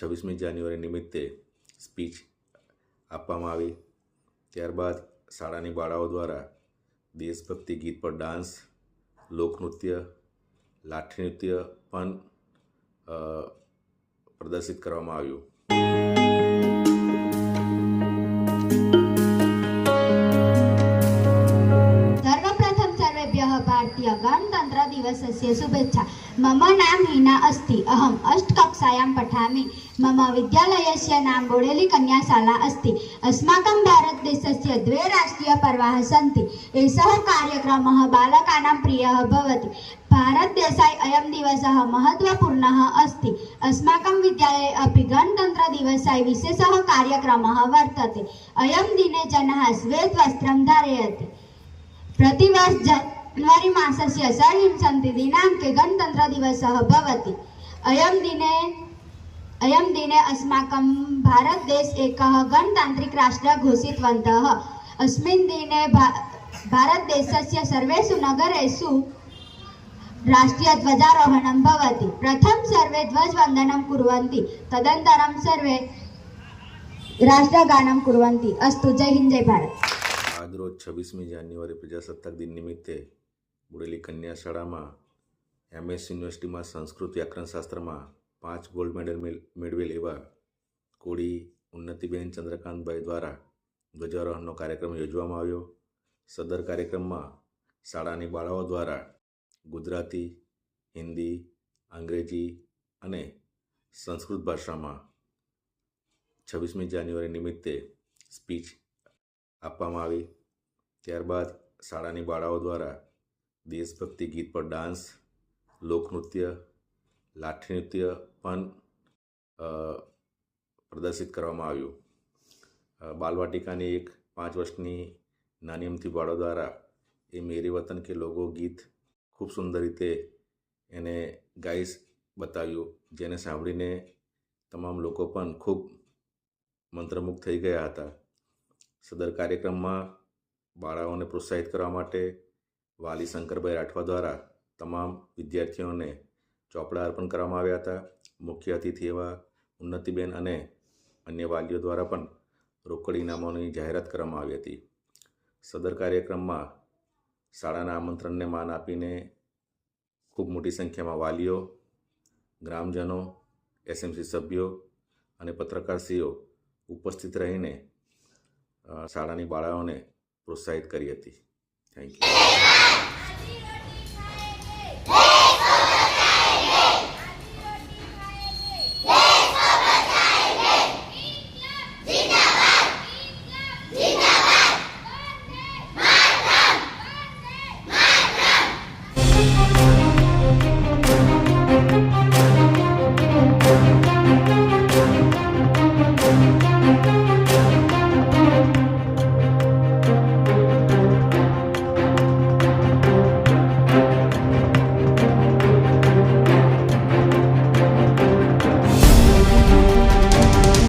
છવ્વીસમી જાન્યુઆરી નિમિત્તે સ્પીચ આપવામાં આવી. ત્યારબાદ શાળાની બાળાઓ દ્વારા દેશભક્તિ ગીત પર ડાન્સ, લોકનૃત્ય, લાઠી નૃત્ય પણ પ્રદર્શિત કરવામાં આવ્યું. ભારતીય ગણતંત્ર દિવસસ્ય શુભેચ્છા. મમ નામ હિના અસ્તિ. અહમ અષ્ટ अहम् अष्टकक्षायां पठामि मम विद्यालयस्य नाम बोडेली कन्याशाला अस्ति अस्माकं भारतदेशस्य द्वे राष्ट्रियपर्वाः सन्ति एषः कार्यक्रमः बालकानां प्रियः भवति भारतदेशाय अयं दिवसः महत्त्वपूर्णः अस्ति अस्माकं विद्यालये अपि गणतन्त्रदिवसाय विशेषः कार्यक्रमः वर्तते अयं दिने जनाः श्वेतवस्त्रं धारयति प्रतिवर्ष जनवरी मासस्य षड्विंशति दिनाङ्के गणतन्त्रदिवसः भवति अयं दिने अयं दिने अस्माकं भारतदेश एकः गणतान्त्रिकराष्ट्रः घोषितवन्तः अस्मिन् दिने भा भारतदेशस्य सर्वेषु नगरेषु राष्ट्रियध्वजारोहणं भवति प्रथमं सर्वे ध्वजवन्दनं कुर्वन्ति तदनन्तरं सर्वे राष्ट्रगानं कुर्वन्ति अस्तु जय हिन्द जय भारत આજરોજ છવ્વીસમી જાન્યુઆરી પ્રજાસત્તાક દિન નિમિત્તે બોડેલી કન્યા શાળામાં એમએસ યુનિવર્સિટીમાં સંસ્કૃત વ્યાકરણશાસ્ત્રમાં પાંચ ગોલ્ડ મેડલ મેળ- મેળવેલ એવા કોળી ઉન્નતિબેન ચંદ્રકાંતભાઈ દ્વારા ધ્વજારોહણનો કાર્યક્રમ યોજવામાં આવ્યો. સદર કાર્યક્રમમાં શાળાની બાળાઓ દ્વારા ગુજરાતી, હિન્દી, અંગ્રેજી અને સંસ્કૃત ભાષામાં છવ્વીસમી જાન્યુઆરી નિમિત્તે સ્પીચ આપવામાં આવી. ત્યારબાદ શાળાની બાળાઓ દ્વારા દેશભક્તિ ગીત પર ડાન્સ લોકનૃત્ય લાઠી નૃત્ય પણ પ્રદર્શિત કરવામાં આવ્યું. બાલવાટિકાની એક પાંચ વર્ષની નાની અમથી બાળો દ્વારા એ મેરી વતન કે લોગો ગીત ખૂબ સુંદર રીતે એને ગાઈ બતાવ્યું, જેને સાંભળીને તમામ લોકો પણ ખૂબ મંત્રમુગ્ધ થઈ ગયા હતા. સદર કાર્યક્રમમાં બાળાઓને પ્રોત્સાહિત કરવા માટે વાલી શંકરભાઈ રાઠવા દ્વારા તમામ વિદ્યાર્થીઓને ચોપડા અર્પણ કરવામાં આવ્યા હતા. મુખ્ય અતિથિ એવા ઉન્નતિબેન અને અન્ય વાલીઓ દ્વારા પણ રોકડ ઇનામોની જાહેરાત કરવામાં આવી હતી. સદર કાર્યક્રમમાં શાળાના આમંત્રણને માન આપીને ખૂબ મોટી સંખ્યામાં વાલીઓ, ગ્રામજનો, એસએમસી સભ્યો અને પત્રકારશ્રીઓ ઉપસ્થિત રહીને શાળાની બાળાઓને પ્રોત્સાહિત કરી હતી. Thank you